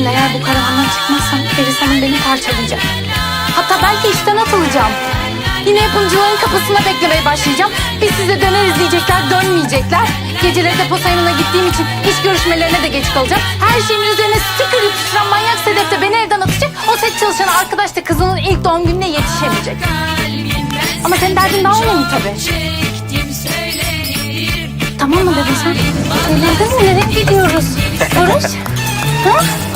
Şimdi eğer bu karavandan çıkmazsam Feris Hanım beni parçalayacak. Hatta belki işten atılacağım. Yine yapımcıların kapısında beklemeye başlayacağım. Biz size döneriz diyecekler, dönmeyecekler. Geceleri depo sayımına gittiğim için iş görüşmelerine de geç kalacağım. Her şeyin üzerine sticker yapıştıran manyak Sedef de beni evden atacak. O set çalışan arkadaş da kızının ilk doğum gününe yetişemeyecek. Ama senin derdin daha önemli tabii. Tamam mı dedin sen? Mi? Nereye gidiyoruz? Barış? Ha?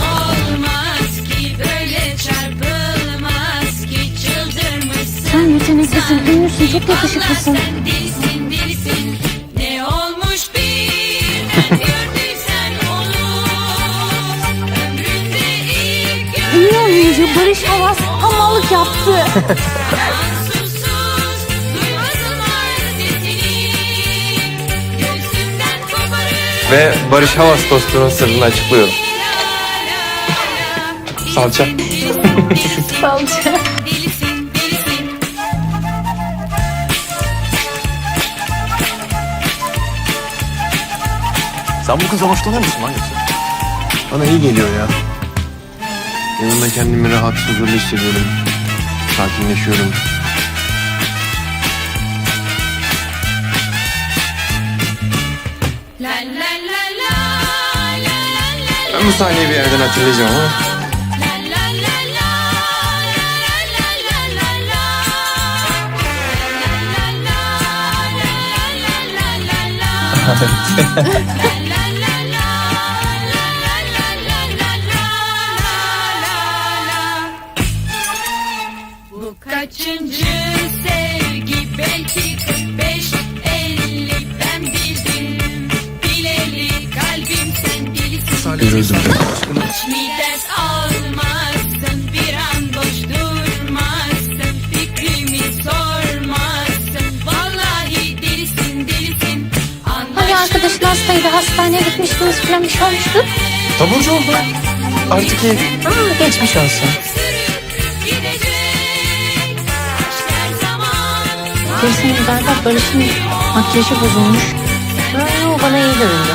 Yeteneklisin, ünlüsün, çok yakışıklısın. Delisin delisin ne olmuş bir gördüysen onu ömründe ilk Ünlü oyuncu Barış Havas hamallık yaptı. susuz duymazlar sesini göğsünden koparır Ve Barış Havas dostunun sırrını açıklıyorum. Salça. Salça. Sen bu kızdan hoşlanır mısın lan yoksa? Bana iyi geliyor ya. Yanında kendimi rahat, huzurlu hissediyorum. Sakinleşiyorum. la la la la la la la Ben bu sahneyi bir yerden hatırlayacağım ama kaçıncı sevgi belki 45 50 ben bildim bileli kalbim sen delisin Görüldüm. hiç mi ders almazsın bir an boş durmazsın fikrimi sormazsın vallahi delisin delisin Hani arkadaşın hastaydı, hastaneye gitmiştiniz falan bir şey olmuştu. Taburcu oldu. Artık iyi. Aa, geçmiş olsun. Görsen berbat barışın makyajı bozulmuş. Yo yo bana iyi göründü.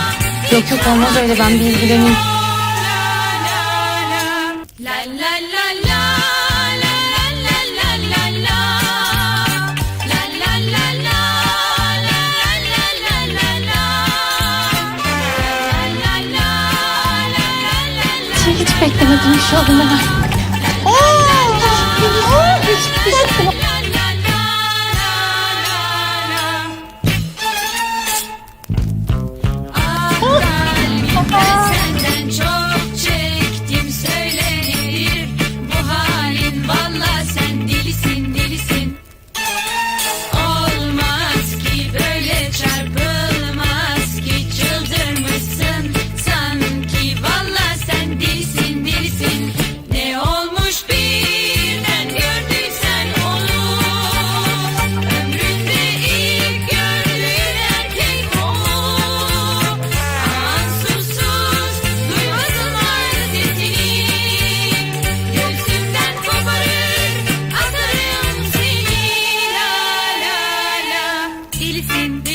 Yok yok olmaz öyle ben bir ilgileneyim. Hiç beklemediğim şey oldu. in